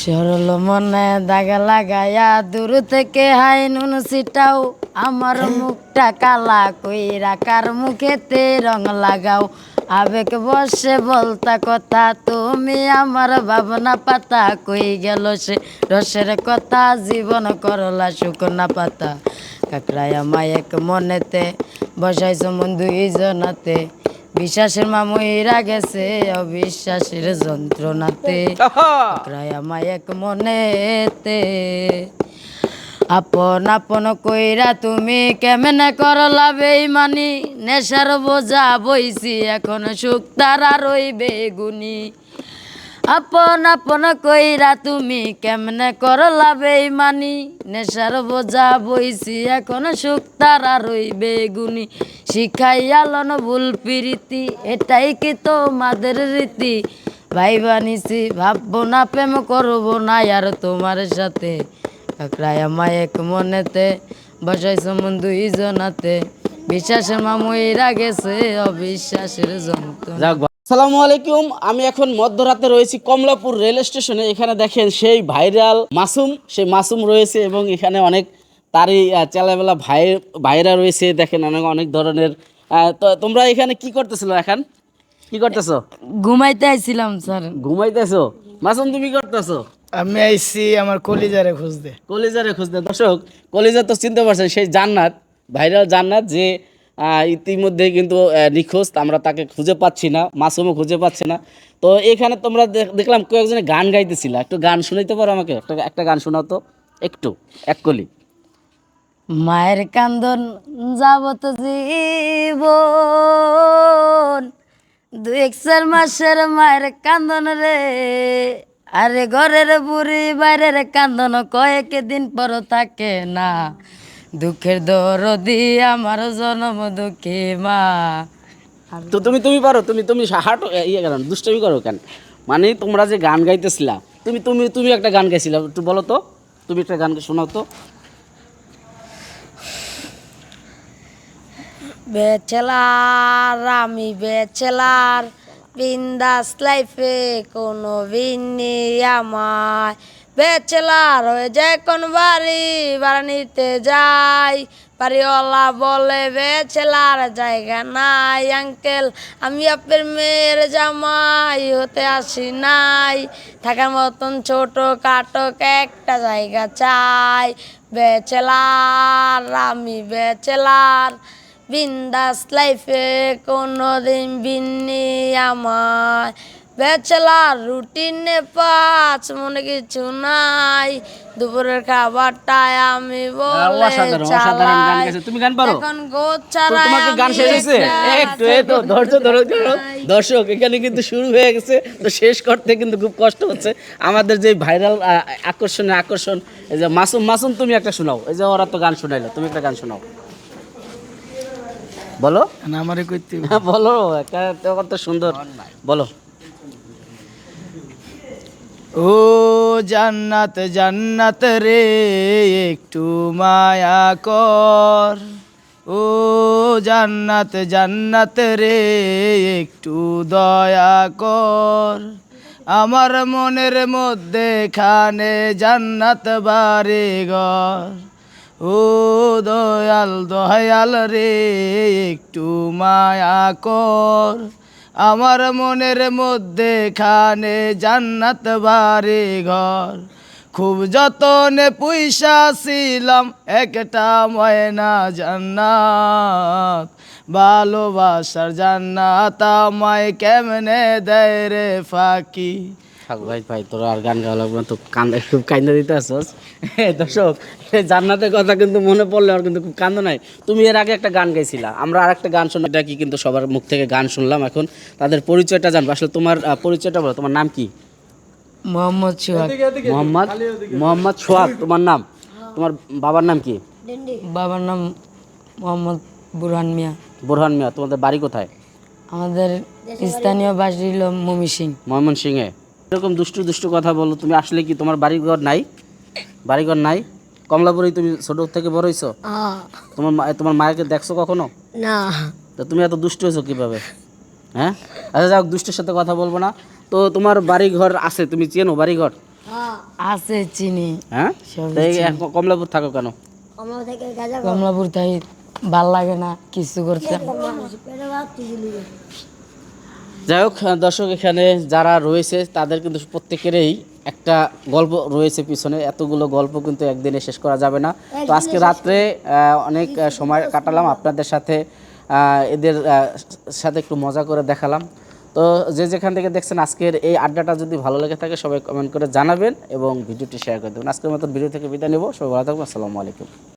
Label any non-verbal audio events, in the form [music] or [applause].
সরল মনে দাগা লাগায়া দূর থেকে হাই নুন সিটাও আমার মুখটা কালা কইরা কার মুখেতে রং লাগাও। আবেগ বসে বলতা কথা, তুমি আমার ভাবনা পাতা, কই গেল সে? রসের কথা, জীবন করলা শুকনা পাতা। কাকড়ায় আমায় মনেতে, বসাইছ মন দুইজনাতে। বিশ্বাসের মামুইরা গেছে অবিশ্বাসের যন্ত্রণাতে। আমায় এক মনেতে। আপন আপন কইরা তুমি কেমনে করলা বেইমানি নেশার বোঝা বইছি এখন সুখ তারা রইবে গুনি আপন আপন কইরা তুমি কেমনে করলা বেইমানি নেশার বোঝা বইছি, এখন সুখ তারা রইবে গুনি শিখাইয়ালন ভুল প্রীতি, এটাই কি তোমাদের রীতি? ভাই বানিছি ভাববো না, প্রেম করব না, আর তোমার সাথে কাকড়ায় আমায় এক মনেতে বসাইছ মন দুইজনাতে। বিশ্বাসের মামুইরা গেছে, অবিশ্বাসের যন্ত্রণা। আসসালামু আলাইকুম আমি এখন মধ্যরাতে রয়েছি কমলাপুর রেল স্টেশনে। এখানে দেখেন সেই ভাইরাল মাসুম সেই মাসুম রয়েছে এবং এখানে অনেক তারই চেলাবেলা ভাই ভাইরা রয়েছে। দেখেন অনেক অনেক ধরনের তো তোমরা এখানে কি করতেছিল এখন? কি করতেছো? ঘুমাইতে আইছিলাম স্যার। ঘুমাইতেছো? মাসুম তুমি করতেছো? আমি আইছি আমার কলিজারে খুঁজতে। কলিজারে খুঁজতে। দর্শক কলিজা তো চিনতে পারছেন সেই জান্নাত ভাইরাল জান্নাত যে ইতিমধ্যে কিন্তু নিখোঁজ আমরা তাকে খুঁজে পাচ্ছি না, মাসুমও খুঁজে পাচ্ছে না। তো এখানে তোমরা দেখ- দেখলাম কয়েকজনে গান গাইতেছিল। একটু গান শুনাইতে পারো আমাকে? একটা একটা গান শোনাও তো। একটু, এক কলি। মায়ের কান্দন যাবত জীবন, দু এক চার মাসের মায়ের কান্দন রে। আরে ঘরের বুড়ি বাইরের কান্দন কয়েক দিন পর থাকে না। দুঃখের দরদি আমার জন্ম দুঃখী মা। তো তুমি তুমি পারো তুমি তুমি হাঁটো ইয়ে কেন দুষ্টামি করো কেন? মানে তোমরা যে গান গাইতেছিলা তুমি তুমি তুমি একটা গান গাইছিলা একটু বলো তো তুমি একটা গান শোনাও তো। বেচেলার আমি বেচেলার বিন্দাস লাইফে কোনো বিনি আমায়। বেচেলার হয়ে যায় কোন বাড়ি বাড়ানিতে যাই, বাড়িওয়ালা বলে বেচেলার জায়গা নাই আঙ্কেল আমি আপনার মেয়ের জামাই হতে আসি নাই। থাকার মতন ছোট কাটো একটা জায়গা চাই, বেচেলার, আমি বেচেলার। বিন্দাস লাইফে কোনো দিন বিন্নি আমার বেচেলার রুটিনে পাঁচ মনে কিছু নাই। দুপুরের খাবারটায় আমি বলে চালাই। তুমি গান পারো? এখন গোদ চালাই তোমাকে গান শেষ হয়েছে? একটু এই তো ধৈর্য ধরো ধরো। দর্শক এখানে কিন্তু শুরু হয়ে গেছে। তো শেষ করতে কিন্তু খুব কষ্ট হচ্ছে। আমাদের যে ভাইরাল আকর্ষণে আকর্ষণ এই যে মাসুম মাসুম তুমি একটা শোনাও। এই যে ওরা তো গান শোনাইলো তুমি একটা গান শোনাও। বলো। না আমারে কইতে [laughs] বলো একটা তো সুন্দর। বলো। ও জান্নাত জান্নাত রে, একটু মায়া কর। ও জান্নাত জান্নাত রে, একটু দয়া কর। আমার মনের মধ্যে খানে জান্নাত বারে ঘর। ও দয়াল দয়াল রে, একটু মায়া কর। আমার মনের মধ্যে খানে জান্নাত বাড়ি ঘর। খুব যতনে পয়সা ছিলাম, একটা ময়না জান্নাত। ভালোবাসার জান্নাত আমায় কেমনে দেয় রে ফাঁকি? ভাই ভাই তোর আর গান গাওয়া লাগবে না তো কান্দা খুব কান্দা দিতে আসছ দর্শক জান্নাতের কথা কিন্তু মনে পড়লে আর কিন্তু খুব কান্দ নাই। তুমি এর আগে একটা গান গাইছিলা আমরা আর একটা গান শুনলাম এটা কি কিন্তু সবার মুখ থেকে গান শুনলাম এখন। তাদের পরিচয়টা জানব। আসলে তোমার পরিচয়টা বলো তোমার নাম কি? মোহাম্মদ সোহাগ। মোহাম্মদ মোহাম্মদ সোহাগ তোমার নাম? তোমার বাবার নাম কি? বাবার নাম মোহাম্মদ বুরহান মিয়া। বোরহান মিয়া তোমাদের বাড়ি কোথায়? আমাদের স্থানীয় বাসী হলো মমি সিং। ময়মন সিংয়ে এরকম দুষ্টু দুষ্টু কথা বলো তুমি আসলে কি তোমার বাড়িঘর নাই? বাড়িঘর নাই? কমলাপুরে তুমি ছোট থেকে বড় হইছো? তোমার তোমার মায়েকে দেখছ কখনো? না। তো তুমি এত দুষ্ট হয়েছো কীভাবে? হ্যাঁ? আচ্ছা যাক দুষ্টের সাথে কথা বলব না। তো তোমার বাড়ি ঘর আছে তুমি চেনো বাড়ি ঘর আছে চিনি। হ্যাঁ? কমলাপুর থাকো কেন? কমলাপুর তাই ভালো লাগে না কিছু করতে। যাই হোক দর্শক এখানে যারা রয়েছে তাদের কিন্তু প্রত্যেকেরই একটা গল্প রয়েছে পিছনে। এতগুলো গল্প কিন্তু একদিনে শেষ করা যাবে না। তো আজকে রাত্রে অনেক সময় কাটালাম। আপনাদের সাথে এদের সাথে একটু মজা করে দেখালাম। তো যে যেখান থেকে দেখছেন আজকের এই আড্ডাটা যদি ভালো লেগে থাকে সবাই কমেন্ট করে জানাবেন এবং ভিডিওটি শেয়ার করে দেবেন। আজকের মতো ভিডিও থেকে বিদায় নেব। সবাই ভালো থাকবেন। আসসালামু আলাইকুম।